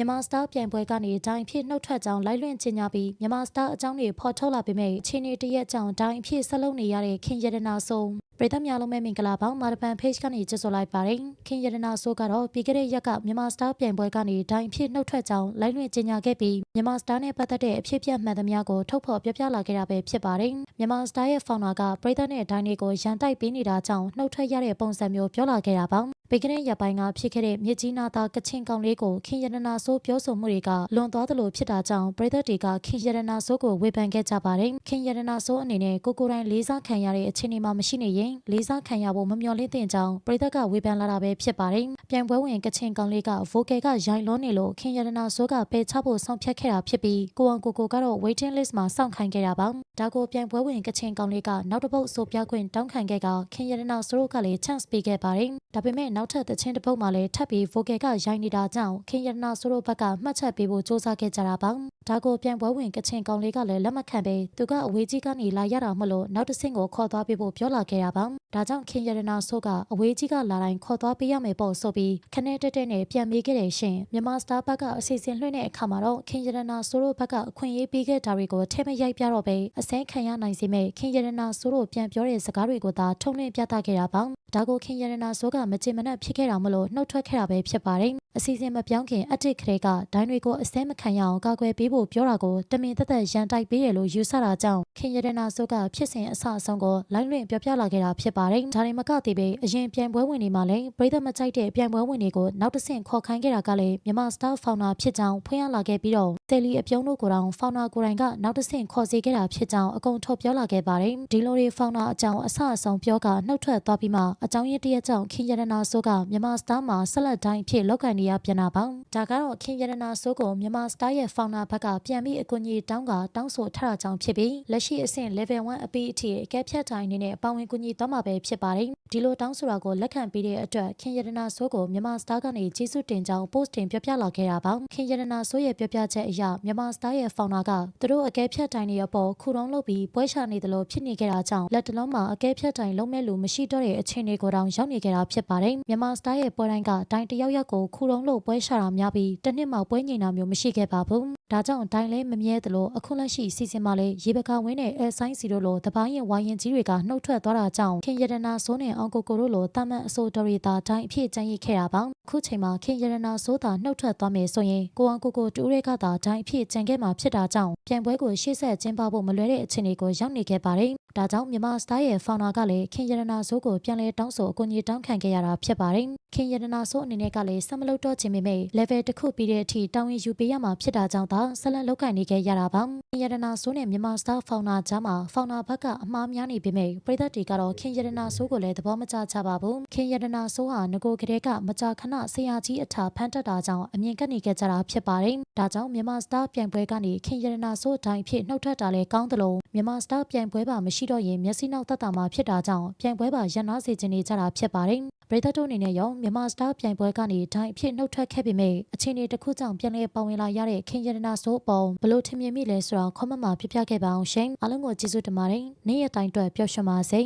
မြန်မာစတားပြိုင်ပွဲကနေဒိုင်အဖြစ်နှုတ်ထွက်ကြောင်းလိုက်လွှင့်ကြေညာပြီးမြန်မာစတားအကြောင်းတွေဖော်ထုတ်လာပေမဲ့အခြေအနေတရက်ကြောင့်ဒိုင်အဖြစ်ဆက်လုပ်နေရတဲ့ခင်ရတနာဆို ပရိသတ်များလုံးပဲမင်္ဂလာပါမာရပန် page ကနေကြိုဆိုလိုက်ပါတယ်ခင်ရတနာဆိုကတော့ပြီးခဲ့တဲ့ရက်ကမြန်မာစတားပြိုင်ပွဲကနေဒိုင်အဖြစ်နှုတ်ထွက်ကြောင်းလိုက်လွှင့်ကြေညာခဲ့ပြီးမြန်မာစတားနဲ့ပတ်သက်တဲ့အဖြစ်အပျက်မှန်သမျှကိုထုတ်ဖော်ပြောပြလာခဲ့တာပဲဖြစ်ပါတယ်မြန်မာစတားရဲ့ founder ကပရိသတ်နဲ့ဒိုင်တွေကိုရန်တိုက်ပေးနေတာကြောင့်နှုတ်ထွက်ရတဲ့ပုံစံမျိုးပြောလာခဲ့တာပါပေကတဲ့ရပိုင်းကဖြစ်ခဲ့တဲ့မြစ်ကြီးနားသားကချင်ကောင်လေးကိုခင်ရတနာဆိုးပြောဆိုမှုတွေကလွန်သွားသလိုဖြစ်တာကြောင့်ပြည်သက်တွေကခင်ရတနာဆိုးကိုဝေဖန်ခဲ့ကြပါတယ်ခင်ရတနာဆိုးအနေနဲ့ကိုကိုယ်တိုင်လေးစားခံရတဲ့အခြေအနေမှာမရှိနေရင်လေးစားခံရဖို့မမျှော်လင့်သင့်ကြောင်းပြည်သက်ကဝေဖန်လာတာပဲဖြစ်ပါတယ်ပြိုင်ပွဲဝင်ကချင်ကောင်လေးကဗိုကယ်ကရိုင်လွန်နေလို့ခင်ရတနာဆိုးကပယ်ချဖို့ဆောင်ဖြတ်ခဲ့တာဖြစ်ပြီးကိုအောင်ကိုကိုကတော့ waiting list မှာစောင့်ခိုင်းခဲ့တာပါဒါကိုပြိုင်ပွဲဝင်ကချင်ကောင်လေးကနောက်တစ်ပုတ်ဆိုပြခွင့်တောင်းခံခဲ့ကခင်ရတနာဆိုးကလည်း chance ပေးခဲ့ပါတယ် ဒါပေမဲ့နောက်ထပ်သချင်းတစ်ပုတ်မှလည်းထပ်ပြီး vocal ကရိုက်နေတာကြောင့်ခင်ရတနာဆိုးတို့ဘက်ကမှတ်ချက်ပေးဖို့စူးစမ်းခဲ့ကြတာပါဒါကိုပြန်ပွဲဝင်ကချင်ကောင်လေးကလည်းလက်မခံပဲသူကအဝေးကြီးကနေလာရတာမလို့နောက်တစ်ဆင့်ကိုခေါ်သွားပေးဖို့ပြောလာခဲ့တာပါဒါကြောင့်ခင်ရတနာဆိုးကအဝေးကြီးကလာတိုင်းခေါ်သွားပေးရမယ်ပေါ့ဆိုပြီးခနဲ့တက်တက်နဲ့ပြန်မေးခဲ့တယ်ရှင်မြန်မာစတာဘက်ကအစီအစဉ်လွှင့်တဲ့အခါမှာတော့ခင်ရတနာဆိုးတို့ဘက်ကအခွင့်အရေးပေးခဲ့တာတွေကိုထဲမရိုက်ပြတော့ပဲအစဲခံရနိုင်စေမဲ့ခင်ရတနာဆိုးတို့ပြန်ပြောတဲ့စကားတွေကိုသာထုံလင်းပြသခဲ့တာပါဒါကိုခင်ရတနာဆိုးကမချင်မနှက်ဖြစ်ခဲ့တာမလို့နှုတ်ထွက်ခဲ့တာပဲဖြစ်ပါတယ်အစီအစဉ်မပြောင်းခင်အတစ်ခရဲကဒိုင်းတွေကိုအစဲမခံရအောင်ကာကွယ်ပေးဖို့ပြောတာကိုတမင်သက်သက်ရန်တိုက်ပေးရလို့ယူဆတာကြောင့်ခင်ရတနာဆိုးကဖြစ်စဉ်အဆအဆုံးကိုလိုင်းလွင့်ပြောပြလာခဲ့တာဖြစ်ပါတယ်ဒါရင်မကသေးပဲအရင်ပြိုင်ပွဲဝင်တွေမှာလည်းပြည်သက်မကြိုက်တဲ့ပြိုင်ပွဲဝင်တွေကိုနောက်တစ်ဆင့်ခေါ်ခိုင်းခဲ့တာကလည်းမြန်မာစတာဖောင်နာဖြစ်ကြောင်းဖွင့်ရလာခဲ့ပြီးတော့တယ်လီအပြုံးတို့ကိုယ်တောင်ဖောင်နာကိုယ်တိုင်ကနောက်တစ်ဆင့်ခေါ်စီခဲ့တာဖြစ်ကြောင်းအကုန်ထုတ်ပြောလာခဲ့ပါတယ်ဒီလိုတွေဖောင်နာအကြောင်းအဆအဆုံးပြောကနှုတ်ထွက်သွားပြီးမှအကြောင်းရင်းတရက်ကြောင့်ခင်ရတနာဆိုးကမြန်မာစတာမှာဆက်လက်တိုင်းဖြစ်လောက်ကန်နေရပြန်တာပါဒါကတော့ခင်ရတနာဆိုးကိုမြန်မာစတာရဲ့ဖောင်နာဘက်ကပြန်ပြီးအကူအညီတောင်းကတောင်းဆိုထတာကြောင့်ဖြစ်ပြီးလက်ရှိအဆင့် level 1အပီးအထိအကဲဖြတ်တိုင်းအနေနဲ့ပါဝင်ကူညီသွားမှာပဲဖြစ်ပါတယ်ဒီလိုတောင်းဆိုတာကိုလက်ခံပြီးတဲ့အတွက်ခင်ရတနာဆိုးကိုမြန်မာစတာကနေကျေးဇူးတင်ကြောင်း post တင်ပြောပြလာခဲ့တာပါခင်ရတနာဆိုးရဲ့ပြောပြချက်အရမြန်မာစတာရဲ့ဖောင်နာကသူတို့အကဲဖြတ်တိုင်းတွေအပေါ်ခုတုံးလုပ်ပြီးပွဲချနေတယ်လို့ဖြစ်နေခဲ့တာကြောင့်လက်တလုံးမှာအကဲဖြတ်တိုင်းလုံးမဲ့လူမရှိတော့တဲ့အခြေအနေကိုတောင်ရောက်နေခဲ့တာဖြစ်ပါတယ်မြန်မာစတာရဲ့ပွဲတိုင်းကတိုင်းတယောက်ယောက်ကိုခုတုံးလို့ပွဲချတာများပြီးတစ်နှစ်မှပွဲငိန်တာမျိုးမရှိခဲ့ပါဘူးဒါကြောင့်အတိုင်းလဲမမြဲသလိုအခုလက်ရှိစီစဉ်မှာလဲရေပကာဝင်းနဲ့အဲဆိုင်စီတို့လိုတပိုင်းရင်ဝိုင်းရင်ကြီးတွေကနှုတ်ထွက်သွားတာကြောင့်ခင်ရတနာဆိုးနဲ့အောင်ကိုကိုတို့လိုတာမန်အစိုးတော်ရီတာတိုင်းအဖြစ်ကျန်းရစ်ခဲ့တာပါခုချိန်မှာခင်ရတနာဆိုးတာနှုတ်ထွက်သွားမယ်ဆိုရင်ကိုအောင်ကိုကိုတူရဲကသာတိုင်းအဖြစ်ကျန်ခဲ့မှာဖြစ်တာကြောင့်ပြန်ပွဲကိုရှေ့ဆက်ကျင်းပဖို့မလွယ်တဲ့အခြေအနေကိုရောက်နေခဲ့ပါတယ် ဒါကြောင့်မြန်မာစတားရဲ့ဖောင်နာကလည်းခင်ရတနာဆိုးကိုပြန်လဲတောင်းဆိုအကူအညီတောင်းခံခဲ့ရတာဖြစ်ပါတယ်ခင်ရတနာဆိုးအနေနဲ့ကလည်းဆက်မလုပ်တော့ခြင်းပေမဲ့ level တစ်ခုပြီးတဲ့အထိတောင်းရင်ယူပေးရမှာဖြစ်တာကြောင့်သာဆက်လက်လုပ်ကိုင်နေခဲ့ရတာပါခင်ရတနာဆိုးနဲ့မြန်မာစတားဖောင်နာကြားမှာဖောင်နာဘက်ကအမှားများနေပေမဲ့ပြည်သက်တွေကတော့ခင်ရတနာဆိုးကိုလည်းသဘောမကျကြပါဘူးခင်ရတနာဆိုးဟာငကိုကလေးကမကြာခဏဆရာကြီးအထာဖမ်းတက်တာကြောင့်အမြင်ကပ်နေခဲ့ကြတာဖြစ်ပါတယ်ဒါကြောင့်မြန်မာစတားပြိုင်ပွဲကနေခင်ရတနာဆိုးအတိုင်းဖြစ်နှုတ်ထွက်တာလည်းကောင်းသလိုမြန်မာစတားပြိုင်ပွဲပါမရှိတော့ရင်မျက်စိနောက်သက်တာမှာဖြစ်တာကြောင့်ပြိုင်ပွဲပါရန်နာစေခြင်းနေကြတာဖြစ်ပါတယ်ပရိသတ်တို့အနေနဲ့ရောမြန်မာစတားပြိုင်ပွဲကနေဒိုင်အဖြစ်နှုတ်ထွက်ခဲ့ပေမဲ့အခြေအနေတစ်ခုကြောင့်ပြန်လည်ပါဝင်လာရတဲ့ခင်ရတနာဆိုးအပေါ်ဘလို့ထင်မြင်မိလဲဆိုတာခေါမမှာပြပြခဲ့ပါအောင်ရှင်အားလုံးကိုကျေးဇူးတင်ပါတယ်နေ့ရက်တိုင်းအတွက်ပျော်ရွှင်ပါစေ